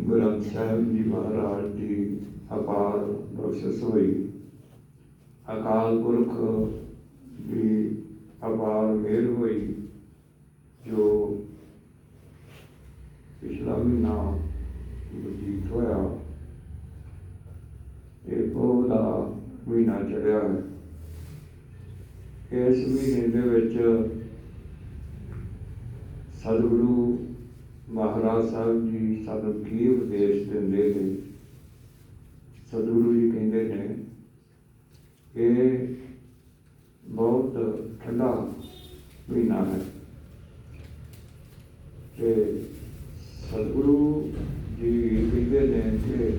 ਗ੍ਰੰਥ ਸਾਹਿਬ ਜੀ ਮਹਾਰਾਜ ਦੀ ਅਪਾਰ ਬਖਸ਼ਿਸ਼ ਹੋਈ। ਅਕਾਲ ਪੁਰਖ ਦੀ ਅਪਾਰ ਮਿਹਰ ਹੋਈ, ਜੋ ਪਿਛਲਾ ਮਹੀਨਾ ਬਤੀਤ ਹੋਇਆ। ਇਹ ਬਹੁਤਾ ਮਹੀਨਾ ਚੜਿਆ ਹੈ। ਇਸ ਮਹੀਨੇ ਦੇ ਵਿੱਚ ਸਤਿਗੁਰੂ ਮਹਾਰਾਜ ਸਾਹਿਬ ਜੀ ਸਾਨੂੰ ਕੀ ਉਪਦੇਸ਼ ਦਿੰਦੇ ਨੇ। ਸਤਿਗੁਰੂ ਜੀ ਕਹਿੰਦੇ ਨੇ, ਇਹ ਬਹੁਤ ਠੰਡਾ ਮਹੀਨਾ ਹੈ ਤੇ ਸਤਿਗੁਰੂ ਜੀ ਕਹਿੰਦੇ ਨੇ ਕਿ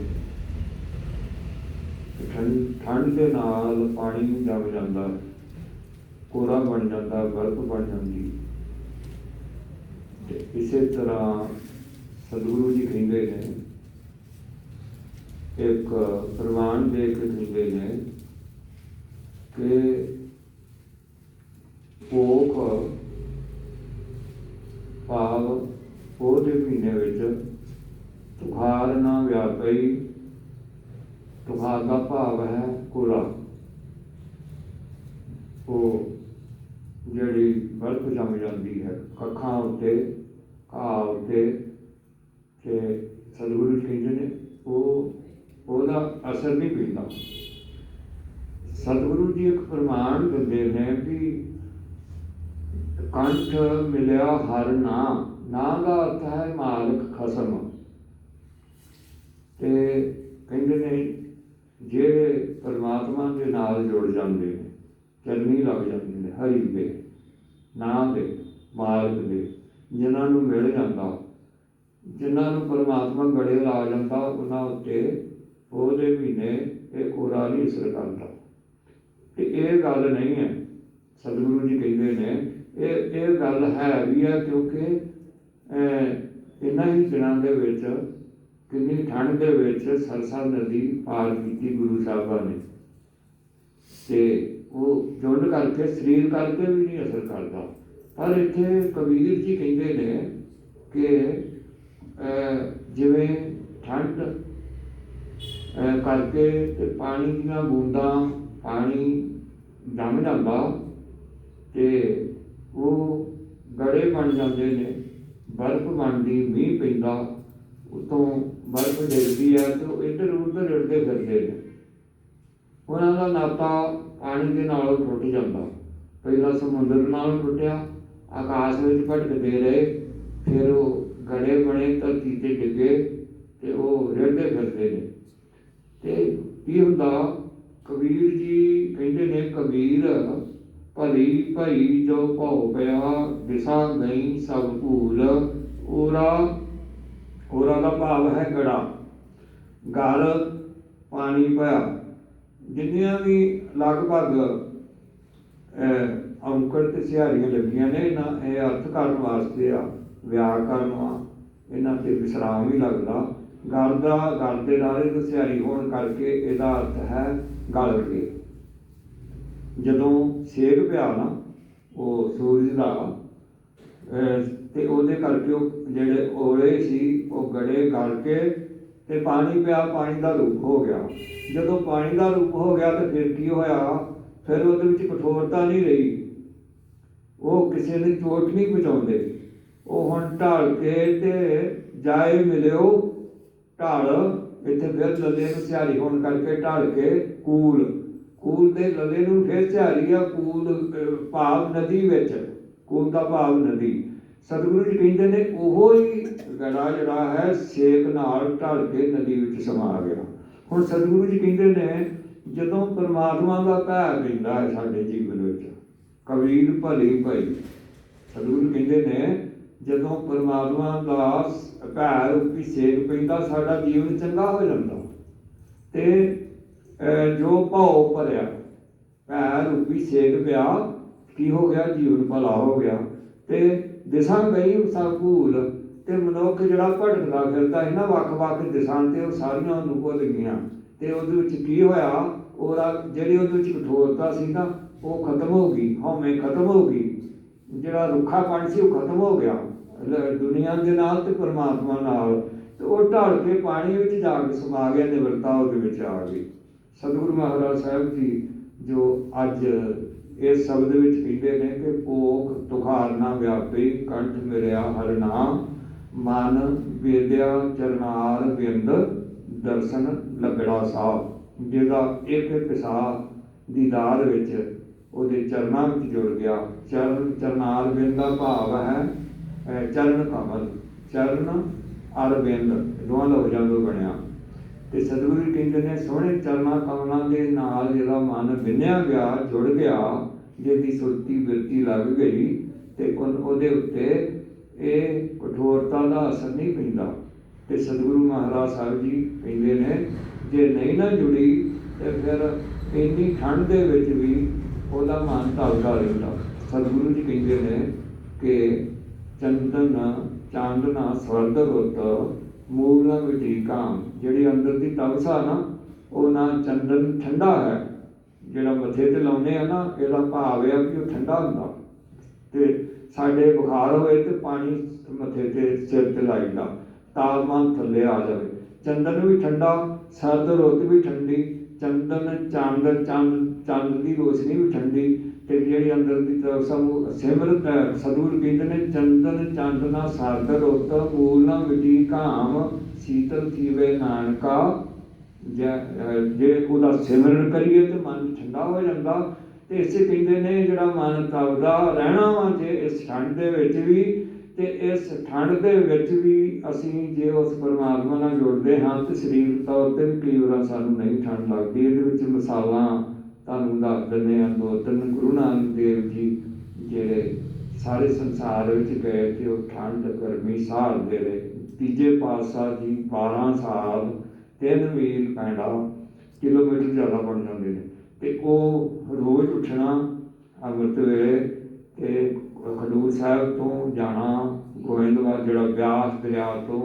ਠੰਡ ਠੰਡ ਦੇ ਨਾਲ ਪਾਣੀ ਜਮ ਜਾਂਦਾ ਕੋਰਾ ਬਣ ਜਾਂਦਾ, ਬਰਫ਼ ਬਣ ਜਾਂਦੀ। ਤੇ ਇਸੇ ਤਰ੍ਹਾਂ ਸਤਿਗੁਰੂ ਜੀ ਕਹਿੰਦੇ ਨੇ, ਇੱਕ ਪ੍ਰਵਾਨ ਦੇ ਕੇ ਕਹਿੰਦੇ ਨੇ ਕਿ ਭੋਖ ਭਾਵ ਉਹਦੇ ਮਹੀਨੇ ਵਿੱਚ ਤੁਖਾਰ ਨਾ ਵਿਆਪਈ, ਤੁਖਾਰ ਦਾ ਭਾਵ ਹੈ ਕੋਰਾ ਉਹ ਜਿਹੜੀ ਬਰਫ਼ ਜੰਮ ਜਾਂਦੀ ਹੈ ਕੱਖਾਂ ਉੱਤੇ, ਘਾਹ ਉੱਤੇ, ਤੇ ਸਤਿਗੁਰੂ ਜੀ ਕਹਿੰਦੇ ਨੇ, ਉਹ ਉਹਦਾ ਅਸਰ ਨਹੀਂ ਪੈਂਦਾ। ਸਤਿਗੁਰੂ ਜੀ ਇੱਕ ਪ੍ਰਮਾਣ ਦਿੰਦੇ ਨੇ ਵੀ ਕੰਠ ਮਿਲਿਆ ਹਰ ਨਾਮ। ਨਾਮ ਦਾ ਅਰਥ ਹੈ ਮਾਲਕ ਖਸਮ। ਤੇ ਕਹਿੰਦੇ ਨੇ, ਜਿਹੜੇ ਪਰਮਾਤਮਾ ਦੇ ਨਾਲ ਜੁੜ ਜਾਂਦੇ ਨੇ ਚਰਨੀ ਲੱਗ ਜਾਂਦੇ ਹਰੀ ਦੇ, ਨਾਮ ਦੇ ਮਾਰਗ ਦੇ, ਜਿਨ੍ਹਾਂ ਨੂੰ ਮਿਲ ਜਾਂਦਾ। ਜਿਨ੍ਹਾਂ ਨੂੰ ਪਰਮਾਤਮਾ ਗੜੇ ਲਾ ਜਾਂਦਾ, ਉਹਨਾਂ ਉੱਤੇ ਉਹਦੇ ਮਹੀਨੇ ਇਹ ਕੋਰਾ ਨਹੀਂ ਅਸਰ ਕਰਦਾ। ਤੇ ਇਹ ਗੱਲ ਨਹੀਂ ਹੈ, ਸਤਿਗੁਰੂ ਜੀ ਕਹਿੰਦੇ ਨੇ, ਇਹ ਇਹ ਗੱਲ ਹੈ ਵੀ ਹੈ ਕਿਉਂਕਿ ਇਹਨਾਂ ਹੀ ਦਿਨਾਂ ਦੇ ਵਿੱਚ, ਕਿੰਨੀ ਠੰਡ ਦੇ ਵਿੱਚ ਸਰਸਾ ਨਦੀ ਪਾਰ ਕੀਤੀ ਗੁਰੂ ਸਾਹਿਬਾਂ ਨੇ। ਤੇ ਉਹ ਜੁੰਡ ਕਰਕੇ, ਸਰੀਰ ਕਰਕੇ ਵੀ ਨਹੀਂ ਅਸਰ ਕਰਦਾ। ਪਰ ਇੱਥੇ ਕਬੀਰ ਜੀ ਕਹਿੰਦੇ ਨੇ ਕਿ ਜਿਵੇਂ ਠੰਡ ਕਰਕੇ ਤੇ ਪਾਣੀ ਦੀਆਂ ਬੂੰਦਾਂ, ਪਾਣੀ ਜੰਮ ਜਾਂਦਾ ਤੇ ਉਹ ਗੜੇ ਬਣ ਜਾਂਦੇ ਨੇ, ਬਰਫ਼ ਬਣਦੀ, ਮੀਂਹ ਪੈਂਦਾ, ਉਤੋਂ ਬਰਫ਼ ਡਿੱਗਦੀ ਹੈ ਤੇ ਉਹ ਇੱਧਰ ਉੱਧਰ ਉੱਡਦੇ ਫਿਰਦੇ ਨੇ। ਉਹਨਾਂ ਦਾ ਨਾਤਾ ਪਾਣੀ ਦੇ ਨਾਲ ਟੁੱਟ ਜਾਂਦਾ। ਪਹਿਲਾਂ ਸਮੁੰਦਰ ਨਾਲ ਟੁੱਟਿਆ, ਆਕਾਸ਼ ਵਿੱਚ ਭਟਕਦੇ ਰਹੇ, ਫਿਰ ਉਹ ਗੜੇ ਬਣੇ ਧਰਤੀ ਤੇ ਡਿੱਗੇ ਤੇ ਉਹ ਰਹਿੰਦੇ ਫਿਰਦੇ ਨੇ। ਤੇ ਕੀ ਹੁੰਦਾ, ਕਬੀਰ ਜੀ ਕਹਿੰਦੇ ਨੇ, ਕਬੀਰ, ਭਲੀ ਭਈ ਜੋ ਭਉ ਪਿਆ, ਦਿਸਾ ਗਈ ਸਭ ਭੂਲ। ਓਰਾ ਓਰਾ ਦਾ ਭਾਵ ਹੈ ਗੜਾ। ਗਲ, ਪਾਣੀ ਪਿਆ ਜਿੰਨੀਆਂ ਵੀ ਲਗਭਗ ਅੰਕੜ ਔਂਕੜ ਤੇ ਸਿਹਾਰੀਆਂ ਲੱਗੀਆਂ ਨੇ, ਇਹਨਾਂ, ਇਹ ਅਰਥ ਕਰਨ ਵਾਸਤੇ ਆ ਵਿਆਕਰਨ ਆ, ਇਹਨਾਂ ਤੇ ਵਿਸਰਾਮ ਵੀ ਲੱਗਦਾ। ਗਲ ਦਾ ਗਲ ਦੇ ਨਾਲੇ ਤੋਂ ਸਿਹਾਰੀ ਹੋਣ ਕਰਕੇ ਇਹਦਾ ਅਰਥ ਹੈ ਗਲ ਕੇ। ਜਦੋਂ ਸੇਕ ਪਿਆ ਨਾ, ਉਹ ਸੂਰਜ ਦਾ ਤੇ ਉਹਦੇ ਕਰਕੇ ਉਹ ਜਿਹੜੇ ਓਲੇ ਸੀ, ਉਹ ਗੜੇ ਗਲ ਕੇ ਤੇ ਪਾਣੀ ਪਿਆ, ਪਾਣੀ ਦਾ ਰੂਪ ਹੋ ਗਿਆ। ਜਦੋਂ ਪਾਣੀ ਦਾ ਰੂਪ ਹੋ ਗਿਆ ਤਾਂ ਫਿਰ ਕੀ ਹੋਇਆ? ਫਿਰ ਉਹਦੇ ਵਿੱਚ ਕਠੋਰਤਾ ਨਹੀਂ ਰਹੀ। ਉਹ ਕਿਸੇ ਨੂੰ ਚੋਟ ਨਹੀਂ ਪਹੁੰਚਾਉਂਦੇ। ਉਹ ਹੁਣ ਢਾਲ ਕੇ ਤੇ ਜਾਏ ਮਿਲਿਓ, ਢਾਲ, ਇੱਥੇ ਫਿਰ ਲੱਲੇ ਨੂੰ ਸਿਆਰੀ ਹੋਣ ਕਰਕੇ ਢਾਲ ਕੇ ਕੂਲ। ਕੂਲ ਦੇ ਲੱਲੇ ਨੂੰ ਫਿਰ ਸਿਆਰੀ ਆ, ਕੂਲ ਭਾਵ ਨਦੀ ਵਿੱਚ। ਕੂਲ ਦਾ ਭਾਵ ਨਦੀ। ਸਤਿਗੁਰੂ ਜੀ ਕਹਿੰਦੇ ਨੇ, ਉਹੋ ਹੀ ਗੜਾ ਜਿਹੜਾ ਹੈ, ਸੇਕ ਨਾਲ ਢਲ ਕੇ ਨਦੀ ਵਿੱਚ ਸਮਾ ਗਿਆ। ਹੁਣ ਸਤਿਗੁਰੂ ਜੀ ਕਹਿੰਦੇ ਨੇ, ਜਦੋਂ ਪਰਮਾਤਮਾ ਦਾ ਭੈ ਪੈਂਦਾ ਹੈ ਸਾਡੇ ਜੀਵਨ ਵਿੱਚ, ਕਬੀਰ ਭਲੀ ਭਈ। ਸਤਿਗੁਰੂ ਕਹਿੰਦੇ ਨੇ, ਜਦੋਂ ਪਰਮਾਤਮਾ ਦਾ ਭੈ ਰੂਪੀ ਸੇਕ ਪੈਂਦਾ, ਸਾਡਾ ਜੀਵਨ ਚੰਗਾ ਹੋ ਜਾਂਦਾ। ਤੇ ਜੋ ਭਉ ਭਰਿਆ, ਭੈ ਰੂਪੀ ਸੇਕ ਪਿਆ, ਕੀ ਹੋ ਗਿਆ? ਜੀਵਨ ਭਲਾ ਹੋ ਗਿਆ। ਤੇ ਦਿਸ਼ਾ ਗਈ ਸਭ ਭੂਲ ਤੇ ਮਨੁੱਖ ਜਿਹੜਾ ਭਟਕਦਾ ਫਿਰਦਾ ਹੈ ਨਾ ਵੱਖ-ਵੱਖ ਦਿਸ਼ਾਂ ਤੇ ਉਹ ਸਾਰੀਆਂ ਉਹਨੂੰ ਭੁੱਲ ਗਈਆਂ। ਤੇ ਉਹਦੇ ਵਿੱਚ ਕੀ ਹੋਇਆ? ਉਹਦਾ ਜਿਹੜੀ ਉਹਦੇ ਵਿੱਚ ਕਠੋਰਤਾ ਸੀ ਨਾ, ਉਹ ਖਤਮ ਹੋ ਗਈ, ਹਉਮੈ ਖਤਮ ਹੋ ਗਈ। ਜਿਹੜਾ ਰੁੱਖਾਪਣ ਸੀ ਉਹ ਖਤਮ ਹੋ ਗਿਆ। ਲ- ਦੁਨੀਆ ਦੇ ਨਾਲ ਤੇ ਪਰਮਾਤਮਾ ਨਾਲ। ਤੇ ਉਹ ਢਲ ਕੇ ਪਾਣੀ ਵਿੱਚ ਜਾ ਕੇ ਸਮਾ ਗਿਆ, ਨਿਵਰਤਾ ਉਹਦੇ ਵਿੱਚ ਆ ਗਈ। ਸਤਿਗੁਰੂ ਮਹਾਰਾਜ ਸਾਹਿਬ ਜੀ ਜੋ ਅੱਜ ਇਸ ਸ਼ਬਦ ਵਿੱਚ ਕਹਿੰਦੇ ਨੇ ਕਿ ਭੋਖ ਤੁਖਾਰ ਨਾ ਵਿਆਪੀ, ਕੰਠ ਮਿਲਿਆ ਹਰ ਨਾਮ, ਮਨ ਵੇਦਿਆ ਚਰਨਾਰ ਬਿੰਦ, ਦਰਸ਼ਨ ਲੱਗੜਾ ਸਾਹਿਬ ਜਿਹਦਾ ਇੱਕ ਇੱਕ ਸਾਹ ਦੀਦਾਰ ਵਿੱਚ ਉਹਦੇ ਚਰਨਾਂ ਵਿੱਚ ਜੁੜ ਗਿਆ। ਚਰਨ ਚਰਨਾਰ ਬਿੰਦ ਦਾ ਭਾਵ ਹੈ ਚਰਨ ਕਮਲ, ਚਰਨ ਅਰਬਿੰਦ, ਦੋਵਾਂ ਦਾ ਵਜਨ ਬਣਿਆ। ਤੇ ਸਤਿਗੁਰੂ ਜੀ ਕਹਿੰਦੇ ਨੇ, ਸੋਹਣੇ ਚਰਨਾਂ ਕਮਲਾਂ ਦੇ ਨਾਲ ਜਿਹੜਾ ਮਨ ਬਿੰਨਿਆ ਗਿਆ, ਜੁੜ ਗਿਆ, ਜਿਹਦੀ ਸੁਰਤੀ ਬਿਰਤੀ ਲੱਗ ਗਈ ਤੇ ਉਹਦੇ ਉੱਤੇ ਇਹ ਕਠੋਰਤਾ ਦਾ ਅਸਰ ਨਹੀਂ ਪੈਂਦਾ। ਤੇ ਸਤਿਗੁਰੂ ਮਹਾਰਾਜ ਸਾਹਿਬ ਜੀ ਕਹਿੰਦੇ ਨੇ, ਜੇ ਨਹੀਂ ਨਾ ਜੁੜੀ, ਤੇ ਫਿਰ ਇੰਨੀ ਠੰਡ ਦੇ ਵਿੱਚ ਵੀ ਉਹਦਾ ਮਨ ਢਲਦਾ ਰਹਿੰਦਾ। ਸਤਿਗੁਰੂ ਜੀ ਕਹਿੰਦੇ ਨੇ ਕਿ ਚੰਦਨ, ਚਾਂਦਨਾ ਸਵਰਗ ਰੁੱਤ ਮੂਲ ਨਾ ਮਿਟੀ ਕਾਮ ਜਿਹੜੀ ਅੰਦਰ ਦੀ ਤਪਸਾ ਨਾ, ਉਹ ਨਾ ਚੰਦਨ ਠੰਡਾ ਹੈ। ਜਿਹੜਾ ਮੱਥੇ ਤੇ ਲਾਉਨੇ ਆ ਨਾ, ਇਹਦਾ ਭਾਵ ਹੈ ਕਿ ਉਹ ਠੰਡਾ ਹੁੰਦਾ। ਤੇ ਸਾਡੇ ਬੁਖਾਰ ਹੋਏ ਤੇ ਪਾਣੀ ਮੱਥੇ ਤੇ ਸਿਰ ਤੇ ਲਾਈਦਾ ਤਾਪਮਾਨ ਥੱਲੇ ਆ ਜਾਵੇ। ਚੰਦਨ ਵੀ ਠੰਡਾ, ਸਰਦ ਰੁੱਤ ਵੀ ਠੰਡੀ, ਚੰਦਨ ਚੰਦ ਚੰਦ ਚੰਦ ਦੀ ਰੋਸ਼ਨੀ ਵੀ ਠੰਡੀ, ਤੇ ਜਿਹੜੀ ਅੰਦਰ ਦੀ ਤਰਫ ਸਾਨੂੰ ਸਿਮਰਤ ਸਦੂਰ ਕਹਿੰਦੇ ਨੇ ਚੰਦਨ ਚੰਦਨਾ ਸਾਗਰ ਰੁੱਤ ਮੂਲ ਨਾ ਮਿਟੀ ਘਾਮ, ਸੀਤਲ ਥੀਵੇ ਨਾਨਕਾ। ਜੇ ਉਹਦਾ ਸਿਮਰਨ ਕਰੀਏ ਤੇ ਮਨ ਠੰਡਾ ਹੋ ਜਾਂਦਾ। ਤੇ ਇਸੇ ਕਹਿੰਦੇ ਨੇ ਜਿਹੜਾ ਮਨ ਤਪਦਾ, ਰਹਿਣਾ ਵਾ ਜੇ ਇਸ ਠੰਡ ਦੇ ਵਿੱਚ ਵੀ, ਤੇ ਇਸ ਠੰਡ ਦੇ ਵਿੱਚ ਵੀ ਅਸੀਂ ਜੇ ਉਸ ਪਰਮਾਤਮਾ ਨਾਲ ਜੁੜਦੇ ਹਾਂ ਤੇ ਸਰੀਰ ਤੌਰ ਤੇ ਵੀ ਕਈ ਵਾਰ ਸਾਨੂੰ ਨਹੀਂ ਠੰਡ ਲੱਗਦੀ, ਇਹਦੇ ਵਿੱਚ ਮਿਸਾਲਾਂ ਤੁਹਾਨੂੰ ਦੱਸ ਦਿੰਦੇ ਆ ਦੋ ਤਿੰਨ ਗੁਰੂ ਨਾਨਕ ਦੇਵ ਜੀ ਜਿਹੜੇ ਸਾਰੇ ਸੰਸਾਰ ਵਿੱਚ ਗਏ ਤੇ ਉਹ ਠੰਡ ਗਰਮੀ ਸਹਾਰਦੇ ਰਹੇ। ਤੀਜੇ ਪਾਤਸ਼ਾਹ ਜੀ 12 ਸਾਲ, ਤਿੰਨ ਮੀਲ ਪੈਂਡਾ ਕਿਲੋਮੀਟਰ ਜ਼ਿਆਦਾ ਬਣ ਜਾਂਦੇ ਨੇ। ਤੇ ਉਹ ਰੋਜ਼ ਉੱਠਣਾ ਅੰਮ੍ਰਿਤ ਵੇਲੇ ਤੇ ਖਡੂਰ ਸਾਹਿਬ ਤੋਂ ਜਾਣਾ, ਗੋਇੰਦਵਾਲ ਜਿਹੜਾ ਬਿਆਸ ਦਰਿਆ ਤੋਂ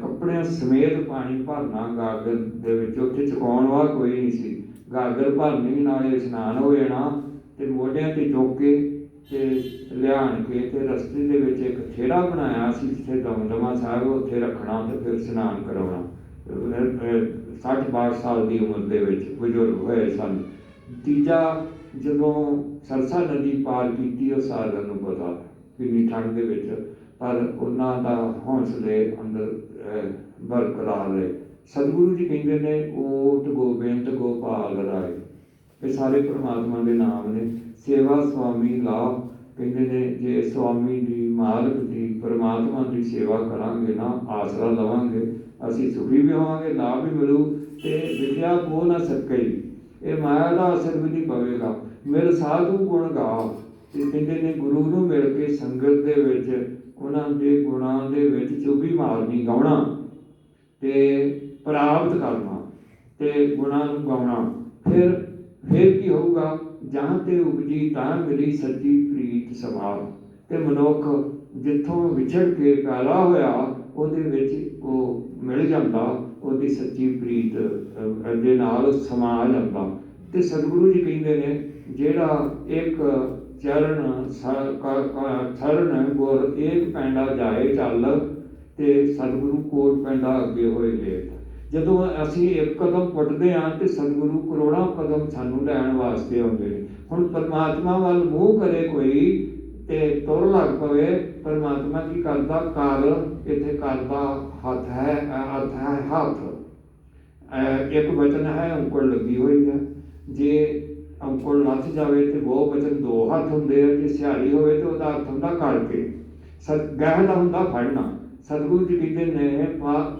ਕੱਪੜਿਆਂ ਸਮੇਤ ਪਾਣੀ ਭਰਨਾ ਗਾਗਰ ਦੇ ਵਿੱਚ ਉੱਥੇ ਚੁਕਾਉਣ ਵਾਲਾ ਕੋਈ ਨਹੀਂ ਸੀ। ਗਾਗਰ ਭਰਨੀ ਨਾਲੇ ਇਸ਼ਨਾਨ ਹੋ ਜਾਣਾ ਤੇ ਮੋਢਿਆਂ ਤੇ ਚੁੱਕ ਕੇ ਤੇ ਲਿਆਣ ਕੇ ਤੇ ਰਸਤੇ ਦੇ ਵਿੱਚ ਇੱਕ ਖੇੜਾ ਬਣਾਇਆ ਸੀ ਜਿੱਥੇ ਦਮਦਮਾ ਸਾਹਿਬ ਉੱਥੇ ਰੱਖਣਾ ਤੇ ਫਿਰ ਇਸ਼ਨਾਨ ਕਰਾਉਣਾ। 60 62 ਸਾਲ ਦੀ ਉਮਰ ਦੇ ਵਿੱਚ ਬਜ਼ੁਰਗ ਹੋਏ ਸਨ। ਤੀਜਾ ਜਦੋਂ ਸਰਸਾ ਨਦੀ ਪਾਰ ਕੀਤੀ, ਉਹ ਸਾਧਨ ਨੂੰ ਪਤਾ ਕਿੰਨੀ ਠੰਡ ਦੇ ਵਿੱਚ, ਪਰ ਉਹਨਾਂ ਦਾ ਹੌਸਲੇ ਅੰਦਰ ਬਰਕਰਾਰ ਰਹੇ। ਸਤਿਗੁਰੂ ਜੀ ਕਹਿੰਦੇ ਨੇ, ਓਟ ਗੋਬਿੰਦ ਗੋਪਾਲ ਰਾਏ। ਇਹ ਸਾਰੇ ਪ੍ਰਮਾਤਮਾ ਦੇ ਨਾਮ ਨੇ। ਸੇਵਾ ਸੁਆਮੀ ਲਾਭ, ਕਹਿੰਦੇ ਨੇ, ਜੇ ਸੁਆਮੀ ਦੀ ਮਾਲਕ ਦੀ, ਪ੍ਰਮਾਤਮਾ ਦੀ ਸੇਵਾ ਕਰਾਂਗੇ ਨਾ, ਆਸਰਾ ਲਵਾਂਗੇ, ਅਸੀਂ ਸੁਖੀ ਵੀ ਹੋਵਾਂਗੇ, ਲਾਭ ਵੀ ਮਿਲੂ। ਤੇ ਵਿਦਿਆ ਕੋ ਨਾ ਸਕੇ। ਇਹ ਮਾਇਆ ਦਾ ਅਸਰ ਵੀ ਨਹੀਂ ਪਵੇਗਾ। ਮੇਰੇ ਸਾਧੂ ਗੁਣ ਗਾ ਤੇ ਕਹਿੰਦੇ ਨੇ, ਗੁਰੂ ਨੂੰ ਮਿਲ ਕੇ ਸੰਗਤ ਦੇ ਵਿੱਚ, ਉਹਨਾਂ ਦੇ ਗੁਣਾਂ ਦੇ ਵਿੱਚ ਚੁਬੀ ਮਾਰਨੀ ਗਾਉਣਾ। ਤੇ ਪ੍ਰਾਪਤ ਕਰਨਾ ਤੇ ਗੁਣਾਂ ਨੂੰ ਗਾਉਣਾ। ਫਿਰ ਫਿਰ ਕੀ ਹੋਊਗਾ? ਜਾਂ ਤੇ ਉਪਜੀ ਤਾਂ ਮਿਲੀ ਸੱਚੀ ਪ੍ਰੀਤ ਸਮਾਲ ਤੇ ਮਨੁੱਖ ਜਿੱਥੋਂ ਵਿਛੜ ਕੇ ਪੈਦਾ ਹੋਇਆ, ਉਹਦੇ ਵਿੱਚ ਉਹ ਮਿਲ ਜਾਂਦਾ, ਉਹਦੀ ਸੱਚੀ ਪ੍ਰੀਤ ਦੇ ਨਾਲ ਸਮਾ ਜਾਂਦਾ। ਤੇ ਸਤਿਗੁਰੂ ਜੀ ਕਹਿੰਦੇ ਨੇ, ਜਿਹੜਾ ਇੱਕ ਚਰਨ ਚਰਨ ਗੁਰ ਏਕ ਪੈਂਡਾ ਜਾਏ ਚੱਲ, ਤੇ ਸਤਿਗੁਰੂ ਕੋਟ ਪੈਂਡਾ ਅੱਗੇ ਹੋਏ ਲੇਟ। ਜਦੋਂ ਅਸੀਂ ਇੱਕ ਕਦਮ ਪੁੱਟਦੇ ਹਾਂ ਤੇ ਸਤਿਗੁਰੂ ਕਰੋੜਾਂ ਕਦਮ ਸਾਨੂੰ ਲੈਣ ਵਾਸਤੇ ਆਉਂਦੇ ਨੇ। ਹੁਣ ਪਰਮਾਤਮਾ ਵੱਲ ਮੂੰਹ ਕਰੇ ਕੋਈ ਤੇ ਤੁਰ ਲੱਗ ਪਵੇ, ਪਰਮਾਤਮਾ ਕੀ ਕਰਦਾ? ਕਰ ਇੱਥੇ ਕਰਦਾ ਹੱਥ ਹੈ ਅ- ਅਰਥ ਹੈ, ਹੱਥ। ਇੱਕ ਵਚਨ ਹੈ ਉਂਗਲ ਲੱਗੀ ਹੋਈ ਹੈ। ਜੇ ਉਂਗਲ ਲੱਥ ਜਾਵੇ ਤੇ ਉਹ ਵਚਨ ਦੋ ਹੱਥ ਹੁੰਦੇ ਆ, ਜੇ ਸਿਹਾਰੀ ਹੋਵੇ ਤੇ ਉਹਦਾ ਅਰਥ ਹੁੰਦਾ ਕਰਕੇ ਸਤ, ਗਹਿ ਦਾ ਹੁੰਦਾ ਫੜਨਾ। ਸਤਿਗੁਰੂ ਜੀ ਕਹਿੰਦੇ ਨੇ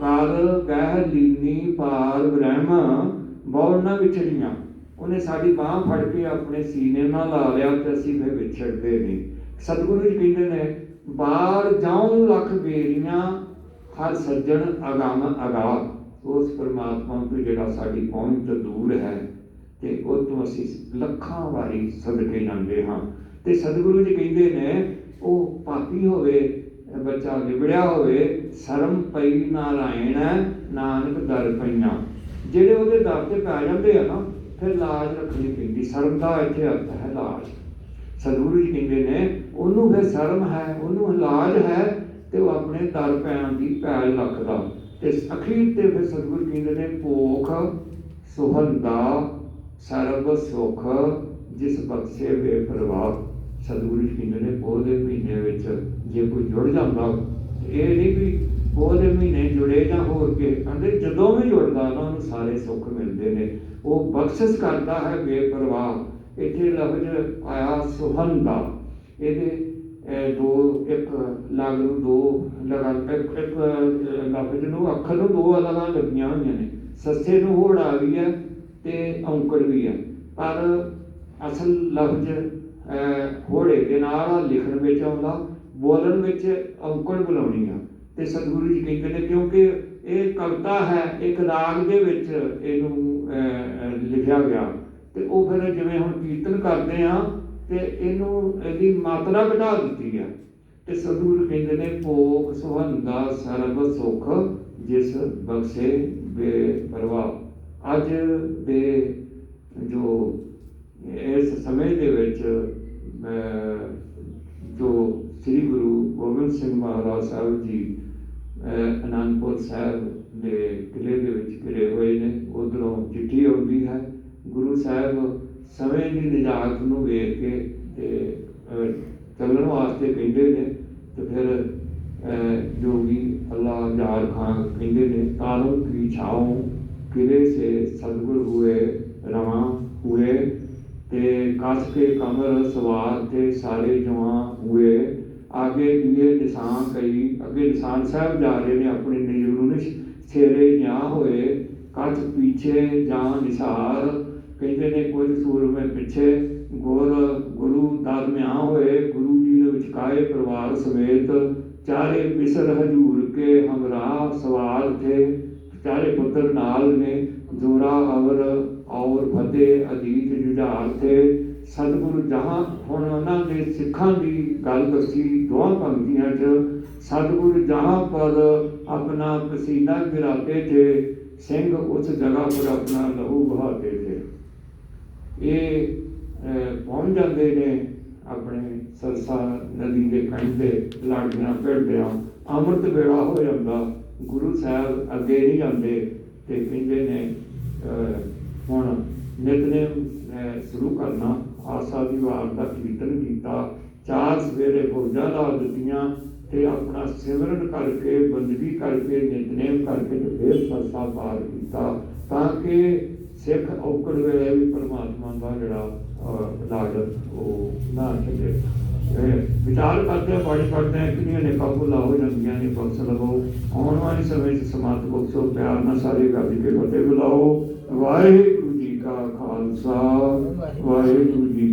ਕਰ ਗਹਿ ਲੀਨੀ ਪਾਰ ਬ੍ਰਹਮ, ਬਹੁ ਨਾ ਵਿਛੜੀਆਂ। ਉਹਨੇ ਸਾਡੀ ਬਾਹ ਫੜ ਕੇ ਆਪਣੇ ਸੀਨੇ ਨਾਲ ਲਾ ਲਿਆ ਤੇ ਅਸੀਂ ਫਿਰ ਵਿਛੜਦੇ ਨਹੀਂ ਸਤਿਗੁਰੂ ਜੀ ਕਹਿੰਦੇ ਨੇ ਬਾਹਰ ਜਾਉ ਲੱਖ ਬੇਰੀਆਂ, ਹਰ ਸੱਜਣ ਅਗਾਮ ਅਗਾ। ਉਸ ਪਰਮਾਤਮਾ ਤੋਂ ਜਿਹੜਾ ਸਾਡੀ ਪਹੁੰਚ ਤੋਂ ਦੂਰ ਹੈ ਤੇ ਉਹ ਤੋਂ ਅਸੀਂ ਲੱਖਾਂ ਵਾਰੀ ਸਦਕੇ ਜਾਂਦੇ ਹਾਂ। ਤੇ ਸਤਿਗੁਰੂ ਜੀ ਕਹਿੰਦੇ ਨੇ, ਉਹ ਪਾਪੀ ਹੋਵੇ ਬੱਚਾ ਲਿਬੜਿਆ ਹੋਵੇ, ਸ਼ਰਮ ਪਈ, ਨਾਰਾਇਣ ਨਾਨਕ ਦਰ ਪਈਆਂ। ਜਿਹੜੇ ਉਹਦੇ ਦਰ ਤੇ ਪੈ ਜਾਂਦੇ ਆ ਨਾ, ਫਿਰ ਲਾਜ ਰੱਖਣੀ ਪੈਂਦੀ। ਸ਼ਰਮ ਦਾ ਇੱਥੇ ਅਰਥ ਹੈ ਲਾਜ। ਸਤਿਗੁਰੂ ਜੀ ਕਹਿੰਦੇ ਨੇ, ਉਹਨੂੰ ਫਿਰ ਸ਼ਰਮ ਹੈ, ਉਹਨੂੰ ਇਲਾਜ ਹੈ ਤੇ ਉਹ ਆਪਣੇ ਦਰ ਪੈਣ ਦੀ ਪੈਲ ਰੱਖਦਾ। ਤੇ ਅਖੀਰ ਤੇ ਫਿਰ ਸਤਿਗੁਰੂ ਕਹਿੰਦੇ ਨੇ, ਭੋਖ ਸੁਹੰਦਾ, ਸਰਬ ਸੁਖ, ਜਿਸ ਬਖਸ਼ੇ ਵੇ ਪ੍ਰਭਾਵ ਸਤਿਗੁਰੂ ਜੀ ਕਹਿੰਦੇ ਨੇ ਉਹਦੇ ਦੇ ਮਹੀਨੇ ਵਿੱਚ ਜੇ ਕੋਈ ਜੁੜ ਜਾਂਦਾ ਇਹ ਨਹੀਂ ਵੀ ਉਹਦੇ ਮਹੀਨੇ ਜੁੜੇ ਜਾਂ ਹੋਰ ਕੇ, ਕਹਿੰਦੇ ਜਦੋਂ ਵੀ ਜੁੜਦਾ ਉਹਨਾਂ ਨੂੰ ਸਾਰੇ ਸੁੱਖ ਮਿਲਦੇ ਨੇ। ਉਹ ਬਖਸ਼ਿਸ਼ ਕਰਦਾ ਹੈ ਬੇਪਰਵਾਹ। ਇੱਥੇ ਲਫ਼ਜ਼ ਆਇਆ ਸੁਹਨ ਦਾ ਇਹਦੇ ਦੋ, ਇੱਕ ਲਗ ਨੂੰ ਦੋ ਲਗਾ, ਇੱਕ ਇੱਕ ਲਫ਼ਜ਼ ਨੂੰ ਅੱਖਰ ਨੂੰ ਦੋ ਅਲੱਗ ਲੱਗੀਆਂ ਹੋਈਆਂ ਨੇ। ਸੱਸੇ ਨੂੰ ਹੋੜ ਆ ਗਈ ਹੈ ਤੇ ਔਂਕੜ ਵੀ ਹੈ। ਪਰ ਅਸਲ ਲਫ਼ਜ਼ ਹੋੜੇ ਦੇ ਨਾਲ ਲਿਖਣ ਵਿੱਚ ਆਉਂਦਾ। ਬੋਲਣ ਵਿੱਚ ਔਕੜ ਬੁਲਾਉਣੀ ਆ। ਤੇ ਸਤਿਗੁਰੂ ਜੀ ਕਹਿੰਦੇ ਨੇ, ਕਿਉਂਕਿ ਇਹ ਕਵਿਤਾ ਹੈ, ਇੱਕ ਰਾਗ ਦੇ ਵਿੱਚ ਇਹਨੂੰ ਲਿਖਿਆ ਗਿਆ। ਤੇ ਉਹ ਫਿਰ ਜਿਵੇਂ ਹੁਣ ਕੀਰਤਨ ਕਰਦੇ ਆ, ਤੇ ਇਹਨੂੰ, ਇਹਦੀ ਮਾਤਰਾ ਘਟਾ ਦਿੱਤੀ ਆ। ਤੇ ਸਤਿਗੁਰੂ ਕਹਿੰਦੇ ਨੇ, ਭੋਗ ਸੁਹੰਦਾ ਸਰਬ ਸੁਖ, ਜਿਸ ਬਖਸ਼ੇ ਬੇ ਬੇਪਰਵਾਹ ਅੱਜ ਦੇ ਜੋ ਇਸ ਸਮੇਂ ਦੇ ਵਿੱਚ ਅਹ, ਜੋ ਸ੍ਰੀ ਗੁਰੂ ਗੋਬਿੰਦ ਸਿੰਘ ਮਹਾਰਾਜ ਸਾਹਿਬ ਜੀ ਅਨੰਦਪੁਰ ਸਾਹਿਬ ਦੇ ਕਿਲੇ ਦੇ ਵਿੱਚ ਘਿਰੇ ਹੋਏ ਨੇ, ਉਧਰੋਂ ਚਿੱਠੀ ਆਉਂਦੀ ਹੈ। ਗੁਰੂ ਸਾਹਿਬ ਸਮੇਂ ਦੀ ਨਿਜਾਤ ਨੂੰ ਵੇਖ ਕੇ ਤੇ ਚੱਲਣ ਵਾਸਤੇ ਕਹਿੰਦੇ ਨੇ ਤੇ ਫਿਰ ਜੋਗੀ ਅੱਲਾ ਜਾਰ ਖਾਨ ਕਹਿੰਦੇ ਨੇ ਤਾਰੋਂ ਕੀ ਛਾਉ ਕਿਲੇ ਸੇ ਸਤਗੁਰ ਹੋਏ, ਰਵਾ ਹੋਏ, ਤੇ ਕਾਸ ਕੇ ਕਮਰ ਸਵਾਰ ਤੇ ਸਾਰੇ ਜਵਾਂ ਹੋਏ ਆਗੇ ਇਹ ਨਿਸ਼ਾਨ ਕਈ, ਅੱਗੇ ਨਿਸ਼ਾਨ ਸਾਹਿਬ ਜਾ ਰਹੇ ਨੇ ਆਪਣੇ ਨਿਯਮ ਨੂੰ ਸੇਰੇ ਜਾਂ ਹੋਏ, ਕੱਚ ਪਿੱਛੇ ਜਾਂ ਨਿਸ਼ਾਰ। ਕਹਿੰਦੇ ਨੇ ਕੋਈ ਸੂਰ ਵਿੱਚ ਪਿੱਛੇ ਗੁਰ ਗੁਰੂ ਦਰਮਿਆਨ ਹੋਏ, ਗੁਰੂ ਜੀ ਨੇ ਵਿਚਕਾਏ ਪਰਿਵਾਰ ਸਮੇਤ ਚਾਰੇ ਮਿਸਰ ਹਜੂਰ ਕੇ ਹਮਰਾ ਸਵਾਲ ਥੇ। ਚਾਰੇ ਪੁੱਤਰ ਨਾਲ ਨੇ ਜੋਰਾ ਅਵਰ, ਔਰ ਫਤਿਹ ਅਜੀਤ ਜੁਝਾਰ ਥੇ। ਸਤਿਗੁਰੂ ਜਹਾਂ ਹੁਣ ਉਹਨਾਂ ਦੇ ਸਿੱਖਾਂ ਦੀ ਗੱਲ ਦੱਸੀ, ਦੋਹਾਂ ਪੰਕਤੀਆਂ 'ਚ ਸਤਿਗੁਰੂ ਜਹਾਂ ਪਰ ਆਪਣਾ ਪਸੀਨਾ ਗਿਰਾਤੇ ਤੇ ਸਿੰਘ ਉਸ ਜਗ੍ਹਾ ਪਰ ਆਪਣਾ ਲਹੂ ਬਹਾਤੇ ਥੇ ਇਹ ਪਹੁੰਚ ਜਾਂਦੇ ਨੇ ਆਪਣੇ ਸਰਸਾ ਨਦੀ ਦੇ ਕੰਢੇ ਲਾੜੀਆਂ ਭਿੜਦਿਆਂ। ਅੰਮ੍ਰਿਤ ਵੇਲਾ ਹੋ ਜਾਂਦਾ, ਗੁਰੂ ਸਾਹਿਬ ਅੱਗੇ ਨਹੀਂ ਜਾਂਦੇ ਤੇ ਕਹਿੰਦੇ ਨੇ ਹੁਣ ਨਿਤਨੇਮ ਸ਼ੁਰੂ ਕਰਨਾ। ਆਸਾ ਦੀ ਵਾਰ ਦਾ ਕੀਰਤਨ ਕੀਤਾ। ਚਾਰ ਸਵੇਰੇ ਫੌਜਾਂ ਲਾ ਦਿੱਤੀਆਂ ਤੇ ਆਪਣਾ ਸਿਮਰਨ ਕਰਕੇ, ਬੰਦਗੀ ਕਰਕੇ, ਨਿਤਨੇਮ ਕਰਕੇ ਤੇ ਫਿਰ ਸਰਸਾ ਪਾਰ ਕੀਤਾ ਤਾਂ ਕਿ ਸਿੱਖ ਔਕੜ ਵੇਲੇ ਵੀ ਪਰਮਾਤਮਾ ਦਾ ਜਿਹੜਾ ਲਾਗਤ ਉਹ ਨਾ ਛੱਡੇ। ਵਿਚਾਰ ਕਰਦੇ ਆ, ਬਾਣੀ ਪੜਦੇ ਆ ਕਿੰਨੀਆਂ ਨੇ ਕਾਬੂਲਾ ਲਾਓ ਜਾਂਦੀਆਂ ਨੇ, ਬਖਸ਼ ਲਵੋ। ਆਉਣ ਵਾਲੇ ਸਮੇਂ 'ਚ ਸਮਾਤ ਬਖਸ਼ੋ, ਪਿਆਰ ਨਾਲ ਸਾਰੇ ਗੱਜ ਕੇ ਫਤਿਹ ਬੁਲਾਓ। ਵਾਹਿਗੁਰੂ ਖਾਲਸਾ ਵਾਹਿਗੁਰੂ ਜੀ